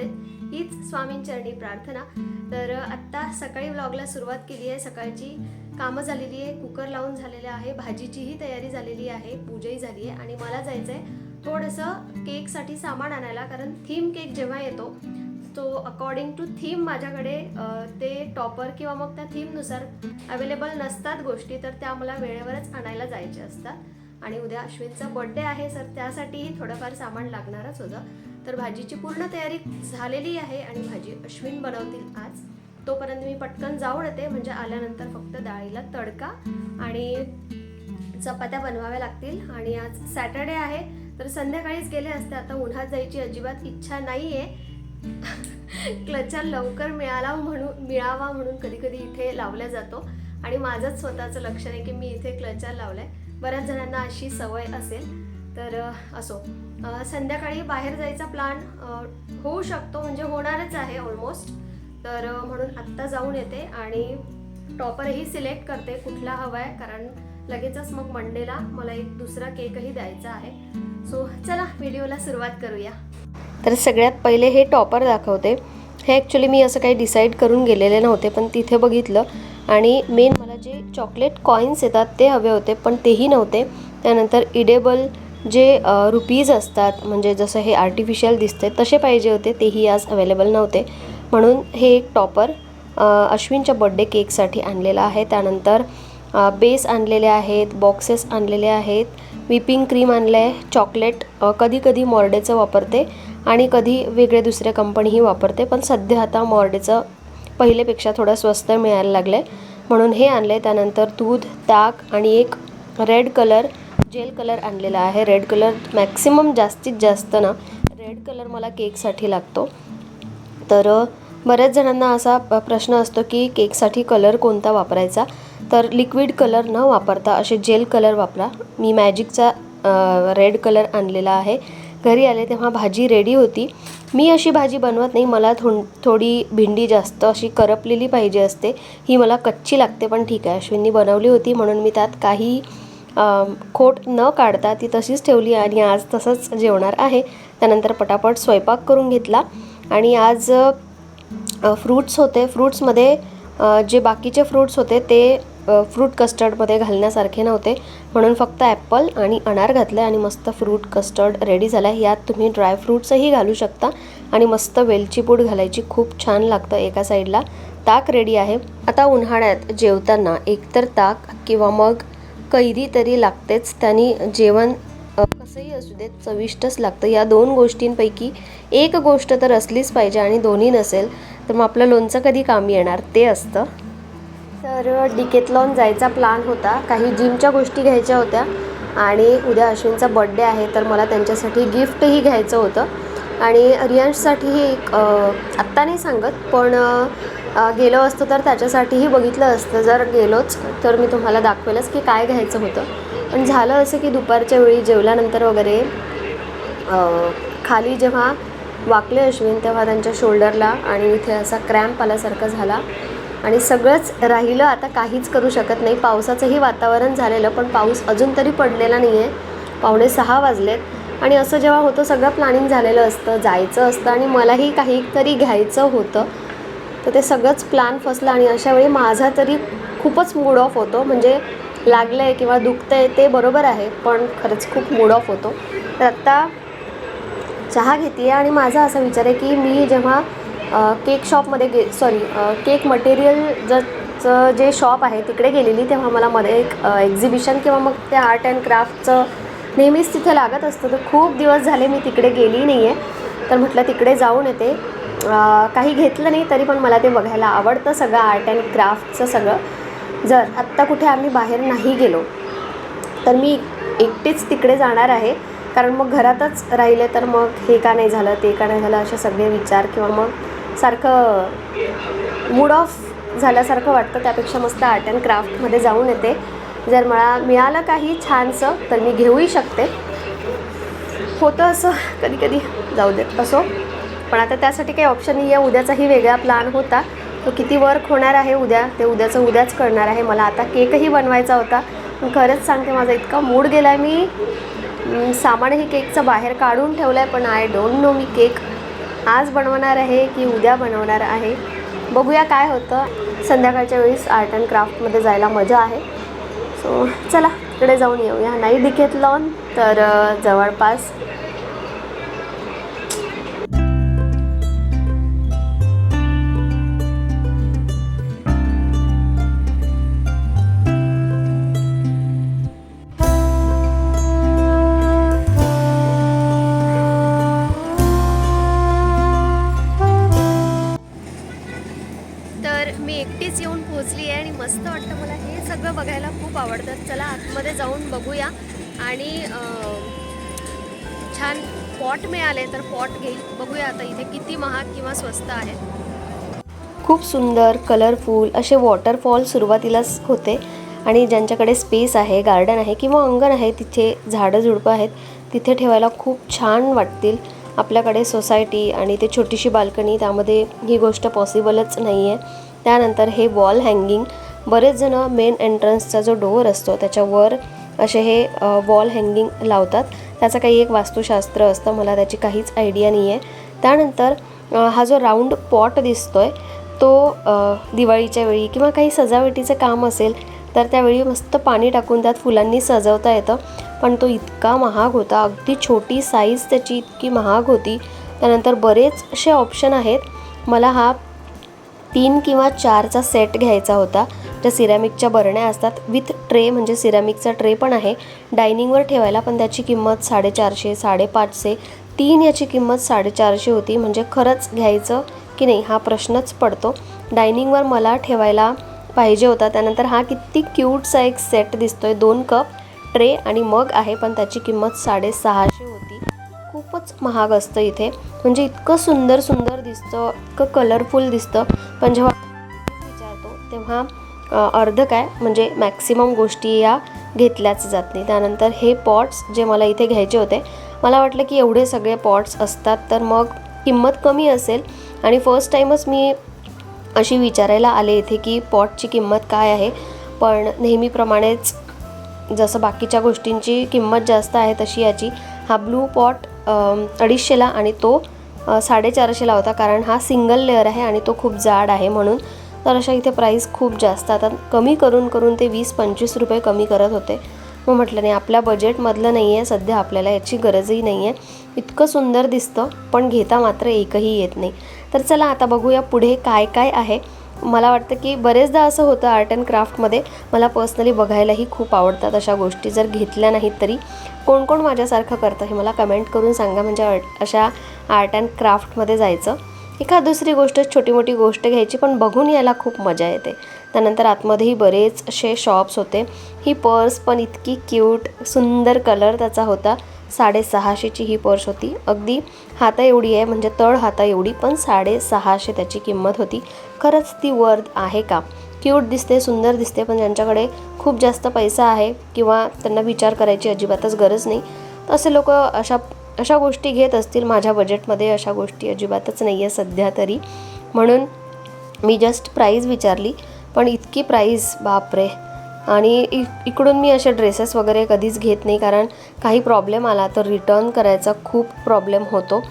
देत हीच स्वामींचरणी प्रार्थना. तर आत्ता सकाळी व्लॉगला सुरुवात केली आहे. सकाळची कामं झालेली आहे. कुकर लावून झालेलं आहे. भाजीचीही तयारी झालेली आहे. पूजाही झाली आहे. आणि मला जायचं आहे थोडंसं केकसाठी सामान आणायला. कारण थीम केक जेव्हा येतो तो अकॉर्डिंग टू थीम माझ्याकडे ते टॉपर किंवा मग त्या थीमनुसार अवेलेबल नसतात गोष्टी तर त्या मला वेळेवरच आणायला जायच्या असतात. आणि उद्या अश्विनचा बड्डे आहे सर त्यासाठीही थोडंफार सामान लागणारच होतं. तर भाजीची पूर्ण तयारी झालेली आहे आणि भाजी अश्विन बनवतील आज. तोपर्यंत मी पटकन जाऊन येते म्हणजे आल्यानंतर फक्त डाळीला तडका आणि चपात्या बनवाव्या लागतील. आणि आज सॅटर्डे आहे तर संध्याकाळीच गेले असते. आता उन्हात जायची अजिबात इच्छा नाही आहे क्लचर लवकर मिळाला म्हणून मिळावा म्हणून कधी कधी इथे लावला जातो. आणि माझंच स्वतःचं लक्ष नाही की मी इथे क्लचर आहे बऱ्याच जणांना अशी सवय असेल तर असो. संध्याकाळी बाहेर जायचा प्लॅन होऊ शकतो म्हणजे होणारच आहे ऑलमोस्ट तर म्हणून आत्ता जाऊन येते आणि टॉपरही सिलेक्ट करते कुठला हवा आहे कारण लगेचच मग मंडेला मला एक दुसरा केकही द्यायचा आहे. सो चला व्हिडिओला सुरुवात करूया. तर सगळ्यात पहिले हे टॉपर दाखवते. हे ॲक्च्युली मी असं काही डिसाईड करून गेलेले नव्हते पण तिथे बघितलं. आणि मेन मला जे चॉकलेट कॉईन्स येतात ते हवे होते पण तेही नव्हते. त्यानंतर इडेबल जे रुपीज असतात म्हणजे जसं हे आर्टिफिशियल दिसते तसे पाहिजे होते तेही आज अवेलेबल नव्हते. म्हणून हे एक टॉपर अश्विनच्या बड्डे केकसाठी आणलेला आहे. त्यानंतर बेस आणलेले आहेत बॉक्सेस आणलेले आहेत व्हिपिंग क्रीम आणलं आहे चॉकलेट कधी कधी मॉर्डेचं वापरते आणि कधी वेगळे दुसऱ्या कंपनीही वापरते. पण सध्या आता मॉर्डेचं पहिलेपेक्षा थोडं स्वस्त मिळायला लागलं आहे म्हणून हे आणलं आहे त्यानंतर दूध ताक आणि एक रेड कलर जेल कलर आणलेला आहे. रेड कलर मॅक्सिमम जास्तीत जास्त ना रेड कलर मला केकसाठी लागतो. तर बऱ्याच जणांना असा प्रश्न असतो की केकसाठी कलर कोणता वापरायचा? तर लिक्विड कलर न वापरता असे जेल कलर वापरा. मी मॅजिकचा रेड कलर आणलेला आहे. घरी आले तेव्हा भाजी रेडी होती. मी अशी भाजी बनवत नाही. मला थो थोडी भेंडी जास्त अशी करपलेली पाहिजे असते. ही मला कच्ची लागते पण ठीक आहे. अश्विननी बनवली होती म्हणून मी त्यात काही खोट न काढता ती तशीच ठेवली आणि आज तसंच जेवणार आहे. त्यानंतर पटापट स्वयंपाक करून घेतला आणि आज फ्रूट्स होते. फ्रूट्समध्ये जे बाकीचे फ्रूट्स होते ते फ्रूट कस्टर्डमध्ये घालण्यासारखे नव्हते. म्हणून फक्त ॲपल आणि अनार घातलं आणि मस्त फ्रूट कस्टर्ड रेडी झाला आहे यात तुम्ही ड्रायफ्रूट्सही घालू शकता आणि मस्त वेलची पूड घालायची. खूप छान लागतं एका साईडला ताक रेडी आहे. आता उन्हाळ्यात जेवताना एकतर ताक किंवा मग कैरी तरी लागतेच. त्यांनी जेवण कसंही असू देत चविष्टच लागतं. या दोन गोष्टींपैकी एक गोष्ट तर असलीच पाहिजे आणि दोन्ही नसेल तर मग आपलं लोणचं कधी कामी येणार? ते असतं. तर डिकेतलॉन जायचा प्लॅन होता. काही जिमच्या गोष्टी घ्यायच्या होत्या आणि उद्या अश्विनचा बड्डे आहे तर मला त्यांच्यासाठी गिफ्टही घ्यायचं होतं. आणि रियांशसाठीही एक आत्ता नाही सांगत पण गेलो असतो तर त्याच्यासाठीही बघितलं असतं. जर गेलोच तर मी तुम्हाला दाखवेलच की काय घ्यायचं होतं. पण झालं असं की दुपारच्या वेळी जेवल्यानंतर वगैरे खाली जेव्हा वाकले अश्विन तेव्हा त्यांच्या शोल्डरला आणि इथे असा क्रॅम्प आल्यासारखं झाला. आणि सगळंच राहिलं. आता काहीच करू शकत नाही. पावसाचंही वातावरण झालेलं पण पाऊस अजून तरी पडलेला नाही आहे पावणे सहा वाजलेत. आणि असं जेव्हा होतं सगळं प्लॅनिंग झालेलं असतं. जायचं असतं आणि मलाही काहीतरी घ्यायचं होतं. तर ते सगळंच प्लॅन फसलं आणि अशावेळी माझा तरी खूपच मूड ऑफ होतो. म्हणजे लागलं आहे किंवा दुखतं आहे ते बरोबर आहे पण खरंच खूप मूड ऑफ होतो. तर आत्ता चहा घेते आहे आणि माझा असा विचार आहे की मी जेव्हा केक शॉपमध्ये गे सॉरी केक मटेरियल जचं जे शॉप आहे तिकडे गेलेली तेव्हा मला मध्ये एक एक्झिबिशन किंवा मग ते आर्ट अँड क्राफ्टचं नेहमीच तिथे लागत असतं. तर खूप दिवस झाले मी तिकडे गेली नाही आहे तर म्हटलं तिकडे जाऊन येते. काही घेतलं नाही तरी पण मला ते बघायला आवडतं सगळं आर्ट अँड क्राफ्टचं सगळं. जर आत्ता कुठे आम्ही बाहेर नाही गेलो तर मी एकटीच तिकडे जाणार आहे. कारण मग घरातच राहिले तर मग हे का नाही झालं ते का नाही झालं असे सगळे विचार किंवा मग सारखं मूड ऑफ झाल्यासारखं वाटतं. त्यापेक्षा मस्त आर्ट अँड क्राफ्टमध्ये जाऊन येते. जर मला मिळालं काही छानसं तर मी घेऊही शकते. होतं असं. कधी कधी जाऊ देत असो. पण आता त्यासाठी काही ऑप्शन नाही आहे उद्याचाही वेगळा प्लॅन होता. तो किती वर्क होणार आहे उद्या ते उद्याचं उद्याच कळणार आहे. मला आता केकही बनवायचा होता. पण खरंच सांगते माझा इतका मूड गेला आहे मी सामानही केकचं बाहेर काढून ठेवलं आहे पण आय डोंट नो मी केक आज बनवणार आहे की उद्या बनवणार आहे. बघूया काय होतं. संध्याकाळच्या वेळेस आर्ट अँड क्राफ्टमध्ये जायला मजा आहे. सो चला तिकडे जाऊन येऊया. नाही दिखेत लॉन तर जवळपास एकटीच येऊन पोहोचली आहे आणि मस्त वाटतं मला हे सगळं बघायला खूप आवडतं. चला आतमध्ये जाऊन बघूया. आणि छान पॉट मिळाले तर पॉट घेईल. बघूया आता इथे किती महाग किंवा स्वस्त आहे. खूप सुंदर कलरफुल असे वॉटरफॉल सुरुवातीलाच होते. आणि ज्यांच्याकडे स्पेस आहे गार्डन आहे किंवा अंगण आहे तिथे झाडं झुडपं आहेत तिथे ठेवायला खूप छान वाटतील. आपल्याकडे सोसायटी आणि ते छोटीशी बाल्कनी त्यामध्ये ही गोष्ट पॉसिबलच नाही आहे त्यानंतर हे वॉल हँगिंग बरेच जण मेन एंट्रन्सचा जो डोअर असतो त्याच्यावर असे हे वॉल हँगिंग लावतात. त्याचं काही एक वास्तुशास्त्र असतं मला त्याची काहीच आयडिया नाही आहे त्यानंतर हा जो राऊंड पॉट दिसतो आहे तो दिवाळीच्या वेळी किंवा काही सजावटीचं काम असेल तर त्यावेळी मस्त पाणी टाकून त्यात फुलांनी सजवता येतं. पण तो इतका महाग होता अगदी छोटी साईज त्याची इतकी महाग होती. त्यानंतर बरेच असे ऑप्शन आहेत. मला हा तीन किंवा चारचा सेट घ्यायचा होता. ज्या सिरॅमिकच्या बरण्या असतात विथ ट्रे म्हणजे सिरॅमिकचा ट्रे पण आहे. डायनिंगवर ठेवायला पण त्याची किंमत साडेचारशे साडेपाचशे तीन याची किंमत साडेचारशे होती. म्हणजे खरंच घ्यायचं की नाही हा प्रश्नच पडतो. डायनिंगवर मला ठेवायला पाहिजे होता. त्यानंतर हा किती क्यूटचा एक सेट दिसतोय. दोन कप ट्रे आणि मग आहे पण त्याची किंमत साडेसहाशे होती. खूपच महाग असतं इथे. म्हणजे इतकं सुंदर सुंदर दिसतं इतकं कलरफुल दिसतं. पण जेव्हा विचारतो तेव्हा अर्ध काय? म्हणजे मॅक्सिमम गोष्टी या घेतल्याच जात नाही. त्यानंतर हे पॉट्स जे मला इथे घ्यायचे होते मला वाटलं की एवढे सगळे पॉट्स असतात तर मग किंमत कमी असेल. आणि फर्स्ट टाईमच मी अशी विचारायला आले इथे की पॉटची किंमत काय आहे? पण नेहमीप्रमाणेच जसं बाकीच्या गोष्टींची किंमत जास्त आहे तशी याची. हा ब्लू पॉट अडीचशेला आणि तो साडेचारशेला होता कारण हा सिंगल लेअर आहे आणि तो खूप जाड आहे म्हणून. तर अशा इथे प्राईस खूप जास्त. आता कमी करून करून ते वीस पंचवीस रुपये कमी करत होते. मग म्हटलं नाही आपल्या बजेटमधलं नाही आहे सध्या आपल्याला याची गरजही नाही आहे इतकं सुंदर दिसतं पण घेता मात्र एकही येत नाही. तर चला आता बघूया पुढे काय काय आहे. मला वाटतं की बरेचदा असं होतं आर्ट अँड क्राफ्टमध्ये मला पर्सनली बघायलाही खूप आवडतात अशा गोष्टी. जर घेतल्या नाहीत तरी कोण कोण माझ्यासारखं करतं हे मला कमेंट करून सांगा. म्हणजे आर्ट- अशा आर्ट अँड क्राफ्टमध्ये जायचं. एखाद दुसरी गोष्ट छोटी मोठी गोष्ट घ्यायची पण बघून यायला खूप मजा येते. त्यानंतर आतमध्येही बरेच असे शॉप्स होते. ही पर्स पण इतकी क्यूट सुंदर कलर त्याचा होता. साडेसहाशेची ही पर्स होती. अगदी हाता एवढी आहे म्हणजे तळ हाता एवढी पण साडेसहाशे त्याची किंमत होती. खरंच ती वर्थ आहे का? क्यूट दिसते सुंदर दिसते पण ज्यांच्याकडे खूप जास्त पैसा आहे किंवा त्यांना विचार करायची अजिबातच गरज नाही. तर असे लोक अशा अशा गोष्टी घेत असतील. माझ्या बजेटमध्ये अशा गोष्टी अजिबातच नाही आहे सध्या तरी. म्हणून मी जस्ट प्राईज विचारली पण इतकी प्राईज बापरे! आणि इ इकडून मी असे ड्रेसेस वगैरे कधीच घेत नाही कारण काही प्रॉब्लेम आला तर रिटर्न करायचा खूप प्रॉब्लेम होतो.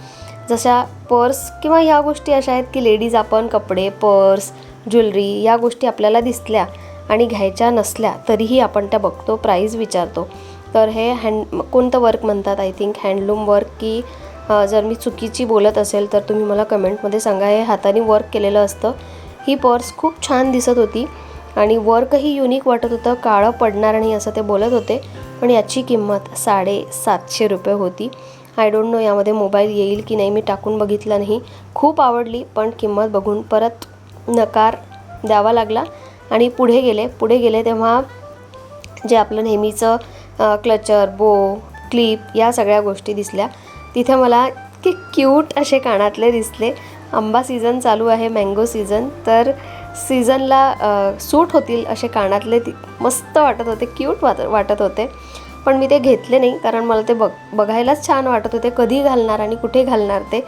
जशा पर्स किंवा ह्या गोष्टी अशा आहेत की लेडीज आपण कपडे पर्स ज्वेलरी या गोष्टी आपल्याला दिसल्या आणि घ्यायच्या नसल्या तरीही आपण त्या बघतो प्राईज विचारतो. तर हे हँड कोणतं वर्क म्हणतात? आय थिंक हँडलूम वर्क की जर मी चुकीची बोलत असेल तर तुम्ही मला कमेंटमध्ये सांगा. हे हाताने वर्क केलेलं असतं. ही पर्स खूप छान दिसत होती. आणि वर्कही युनिक वाटत होतं. काळं पडणार नाही असं ते बोलत होते. पण याची किंमत साडेसातशे रुपये होती. आय डोंट नो यामध्ये मोबाईल येईल की नाही मी टाकून बघितला नाही. खूप आवडली पण किंमत बघून परत नकार द्यावा लागला. आणि पुढे गेले पुढे गेले तेव्हा जे आपलं नेहमीचं क्लचर बो क्लिप या सगळ्या गोष्टी दिसल्या. तिथे मला की क्यूट असे कानातले दिसले. आंबा सीझन चालू आहे मँगो सीझन तर सीझनला सूट होतील असे कानातले ती मस्त वाटत होते क्यूट वाट वाटत होते. पण मी ते घेतले नाही कारण मला ते बघ बघायलाच छान वाटत होते कधी घालणार आणि कुठे घालणार ते.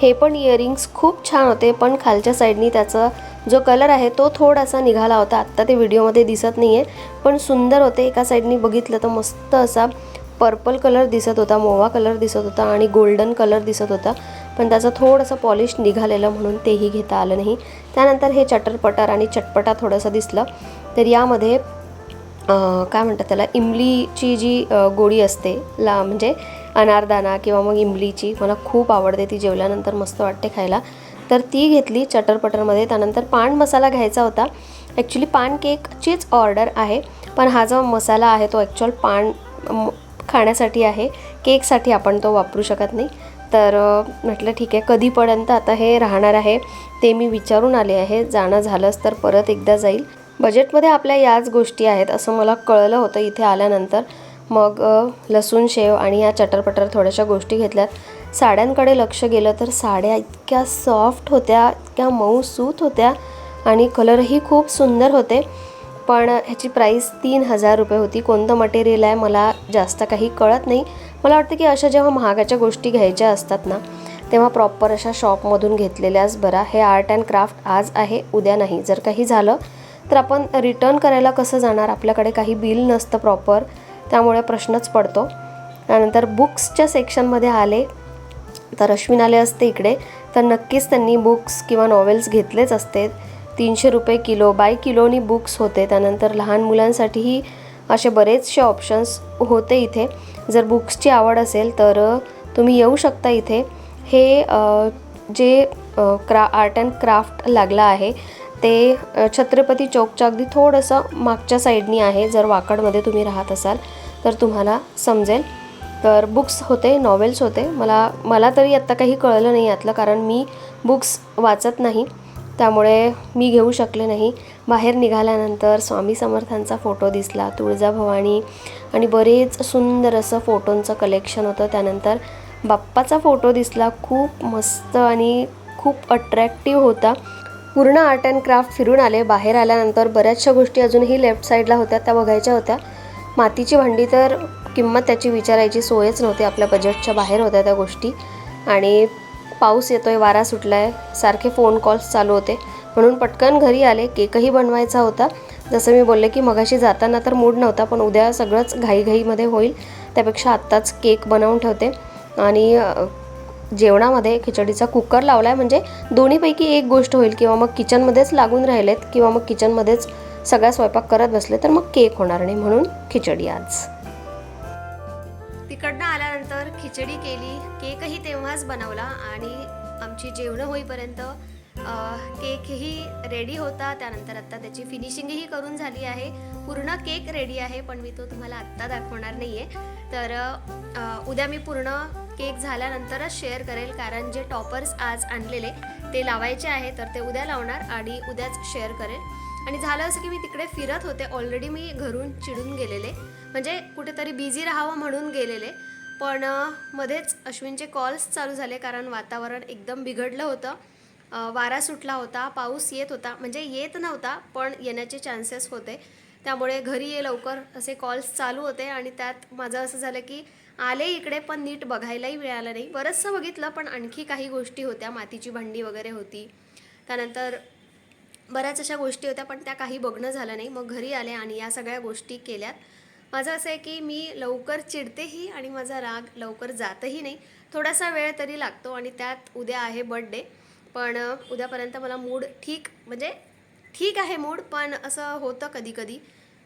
हे पण इयरिंग्स खूप छान होते पण खालच्या साईडनी त्याचा जो कलर आहे तो थोडासा निघाला होता. आत्ता ते व्हिडिओमध्ये दिसत नाही आहे पण सुंदर होते. एका साईडनी बघितलं तर मस्त असा पर्पल कलर दिसत होता मोवा कलर दिसत होता आणि गोल्डन कलर दिसत होता. पण त्याचं थोडंसं पॉलिश निघालेलं म्हणून तेही घेता आलं नाही. त्यानंतर हे चटरपटर आणि चटपटा थोडंसं दिसलं. तर यामध्ये काय म्हणतात त्याला इमलीची जी गोडी गोळी असते ला म्हणजे अनारदाना किंवा मग इमलीची मला खूप आवडते ती जेवल्यानंतर मस्त वाटते खायला. तर ती घेतली चटरपटरमध्ये. त्यानंतर पान मसाला घ्यायचा होता. ॲक्च्युली पान केकचीच ऑर्डर आहे. पण हा जो मसाला आहे तो ॲक्च्युअल पान खाण्यासाठी आहे. केकसाठी आपण तो वापरू शकत नाही. तर म्हटलं ठीक आहे. कधीपर्यंत आता हे राहणार आहे ते मी विचारून आले आहे. जाणं झालंच तर परत एकदा जाईल. बजेटमध्ये आपल्या याच गोष्टी आहेत असं मला कळलं होतं इथे आल्यानंतर. मग लसूण शेव आणि या चटरपटर थोड्याशा गोष्टी घेतल्यात. साड्यांकडे लक्ष गेलं तर साड्या इतक्या सॉफ्ट होत्या इतक्या मऊ सूत होत्या आणि कलरही खूप सुंदर होते. पण ह्याची प्राईस तीन हजार रुपये होती. कोणतं मटेरियल आहे मला जास्त काही कळत नाही. मला वाटतं की अशा जेव्हा महागाच्या गोष्टी घ्यायच्या असतात ना तेव्हा प्रॉपर अशा शॉपमधून घेतलेल्याच बरा. हे आर्ट अँड क्राफ्ट आज आहे उद्या नाही. जर काही झालं तर आपण रिटर्न करायला कसं जाणार? आपल्याकडे काही बिल नसतं प्रॉपर त्यामुळे प्रश्नच पडतो. त्यानंतर बुक्सच्या सेक्शनमध्ये आले तर अश्विन आले असते इकडे. तर नक्कीच त्यांनी बुक्स किंवा नॉवेल्स घेतलेच असते. तीनशे रुपये किलो बाय किलोनी बुक्स होते. त्यानंतर लहान मुलांसाठीही असे बरेचसे ऑप्शन्स होते इथे. जर बुक्सची आवड असेल तर तुम्ही येऊ शकता इथे. हे जे क्रा आर्ट अँड क्राफ्ट लागला आहे ते छत्रपती चौकच्या अगदी थोडंसं मागच्या साईडनी आहे. जर वाकडमध्ये तुम्ही राहत असाल तर तुम्हाला समजेल. तर बुक्स होते नॉवेल्स होते. मला मला तरी आत्ता काही कळलं नाही यातलं कारण मी बुक्स वाचत नाही. त्यामुळे मी घेऊ शकले नाही. बाहेर निघाल्यानंतर स्वामी समर्थांचा फोटो दिसला तुळजाभवानी आणि बरेच सुंदर असं फोटोंचं कलेक्शन होतं. त्यानंतर बाप्पाचा फोटो दिसला खूप मस्त आणि खूप अट्रॅक्टिव्ह होता. पूर्ण आर्ट अँड क्राफ्ट फिरून आले. बाहेर आल्यानंतर बऱ्याचशा गोष्टी अजूनही लेफ्ट साईडला होत्या त्या बघायच्या होत्या. मातीची भांडी तर किंमत त्याची विचारायची सोयच नव्हती. आपल्या बजेटच्या बाहेर होत्या त्या गोष्टी. आणि पाऊस येतोय वारा सुटलाय सारखे फोन कॉल्स चालू होते. म्हणून पटकन घरी आले केकही बनवायचा होता. जसं मी बोलले की मगाशी जाताना तर मूड नव्हता पण उद्या सगळंच घाईघाईमध्ये होईल. त्यापेक्षा आत्ताच केक बनवून ठेवते. आणि जेवणामध्ये खिचडीचा कुकर लावला आहे म्हणजे दोन्हीपैकी एक गोष्ट होईल. किंवा मग किचनमध्येच लागून राहिलेत किंवा मग किचनमध्येच सगळा स्वयंपाक करत बसले तर मग केक होणार नाही. म्हणून खिचडी आज. खिचडी केली केकही तेव्हाच बनवला आणि आमची जेवणं होईपर्यंत केकही रेडी होता. त्यानंतर आत्ता त्याची फिनिशिंगही करून झाली आहे. पूर्ण केक रेडी आहे पण मी तो तुम्हाला आत्ता दाखवणार नाही आहे तर उद्या मी पूर्ण केक झाल्यानंतरच शेअर करेल कारण जे टॉपर्स आज आणलेले ते लावायचे आहे तर ते उद्या लावणार आणि उद्याच शेअर करेल. आणि झालं असं की मी तिकडे फिरत होते. ऑलरेडी मी घरून चिडून गेलेले. म्हणजे कुठेतरी बिझी राहावं म्हणून गेलेले. पण मध्येच अश्विनचे कॉल्स चालू झाले कारण वातावरण एकदम बिघडलं होतं. वारा सुटला होता पाऊस येत होता म्हणजे येत नव्हता पण येण्याचे चान्सेस होते. त्यामुळे घरी ये लवकर असे कॉल्स चालू होते आणि त्यात माझं असं झालं की आले इकडे पण नीट बघायलाही मिळालं नाही. बरंचसं बघितलं पण आणखी काही गोष्टी होत्या. मातीची भांडी वगैरे होती. त्यानंतर बऱ्याच अशा गोष्टी होत्या पण त्या काही बघणं झालं नाही. मग घरी आले आणि या सगळ्या गोष्टी केल्यात. माझं असं आहे की मी लवकर चिडतेही आणि माझा राग लवकर जातही नाही. थोडासा वेळ तरी लागतो आणि त्यात उद्या आहे बड्डे पण उद्यापर्यंत मला मूड ठीक म्हणजे ठीक आहे मूड पण असं होतं कधी कधी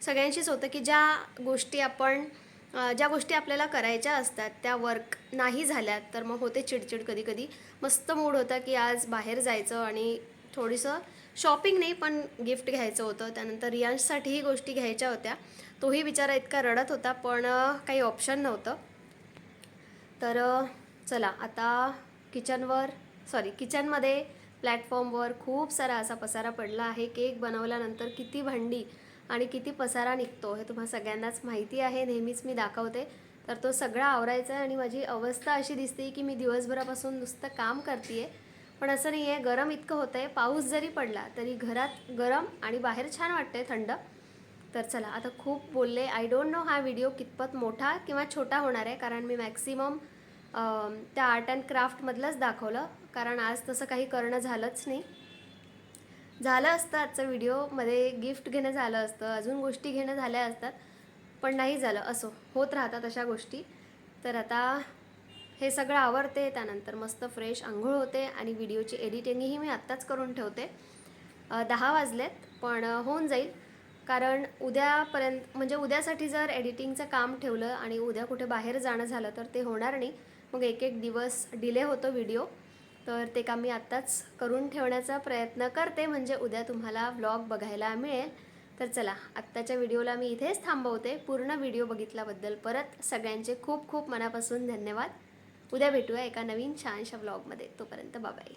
सगळ्यांशीच होतं की ज्या गोष्टी आपण ज्या गोष्टी आपल्याला करायच्या असतात त्या वर्क नाही झाल्यात तर मग होते चिडचिड कधी कधी मस्त मूड होता की आज बाहेर जायचं आणि थोडंसं शॉपिंग नाही पण गिफ्ट घ्यायचं होतं. त्यानंतर रियांशसाठीही गोष्टी घ्यायच्या होत्या. तोही बिचारा इतका रडत होता पण काही ऑप्शन नव्हतं. तर चला आता किचनवर सॉरी किचनमध्ये प्लॅटफॉर्मवर खूप सारा असा पसारा पडला आहे. केक बनवल्यानंतर किती भांडी आणि किती पसारा निघतो हे तुम्हा सगळ्यांनाच माहिती आहे. नेहमीच मी दाखवते. तर तो सगळा आवरायचा आहे आणि माझी अवस्था अशी दिसते की मी दिवसभरापासून नुसतं काम करते पण असं नाही आहे गरम इतकं होतं आहे पाऊस जरी पडला तरी घरात गरम आणि बाहेर छान वाटतं आहे थंड. तर चला आता खूप बोलले. आय डोंट नो हा व्हिडिओ कितपत मोठा किंवा छोटा होणार आहे कारण मी मॅक्सिमम त्या आर्ट अँड क्राफ्टमधलंच दाखवलं. कारण आज तसं काही करणं झालंच नाही. झालं असतं आजचं व्हिडिओमध्ये गिफ्ट घेणं झालं असतं अजून गोष्टी घेणं झाल्या असतात. पण नाही झालं असो. होत राहतात अशा गोष्टी. तर आता हे सगळं आवडते त्यानंतर मस्त फ्रेश आंघोळ होते आणि व्हिडिओची एडिटिंगही मी आत्ताच करून ठेवते. दहा वाजलेत पण होऊन जाईल. कारण उद्यापर्यंत म्हणजे उद्यासाठी जर एडिटिंगचं काम ठेवलं आणि उद्या कुठे बाहेर जाणं झालं तर ते होणार नाही. मग एक एक दिवस डिले होतो व्हिडिओ. तर ते काम मी आत्ताच करून ठेवण्याचा प्रयत्न करते. म्हणजे उद्या तुम्हाला व्लॉग बघायला मिळेल. तर चला आत्ताच्या व्हिडिओला मी इथेच थांबवते. पूर्ण व्हिडिओ बघितल्याबद्दल परत सगळ्यांचे खूप खूप मनापासून धन्यवाद. उद्या भेटूया एका नवीन छानशा व्लॉगमध्ये. तोपर्यंत बाबाई